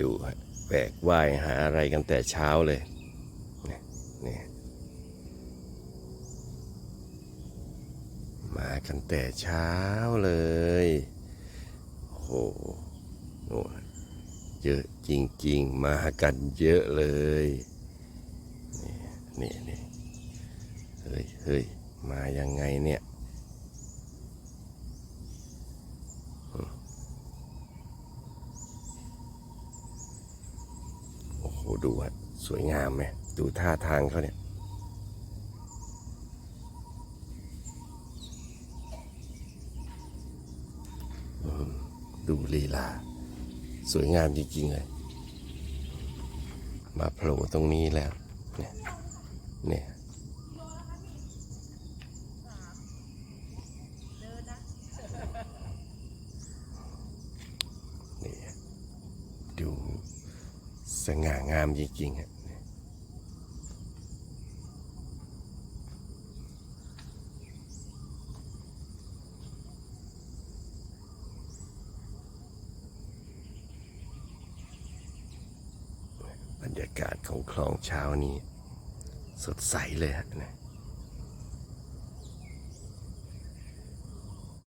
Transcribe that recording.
ดูฮะแบกว่ายหาอะไรกันแต่เช้าเลยนี่นี่มากันแต่เช้าเลยโหโเยอะจริง ๆ มากันเยอะเลย นี่นี่นี่เฮ้ยเฮ้ยมายังไงเนี่ย โอ้โหดูฮะสวยงามไหมดูท่าทางเขาเนี่ยดูลีลา สวยงามจริง ๆ เลย มาโผล่ตรงนี้แล้ว เนี่ยเนี่ยนี่ดู สง่างามจริงๆฮะบรรยากาศของคลองเช้านี้ สดใสเลยฮะนะ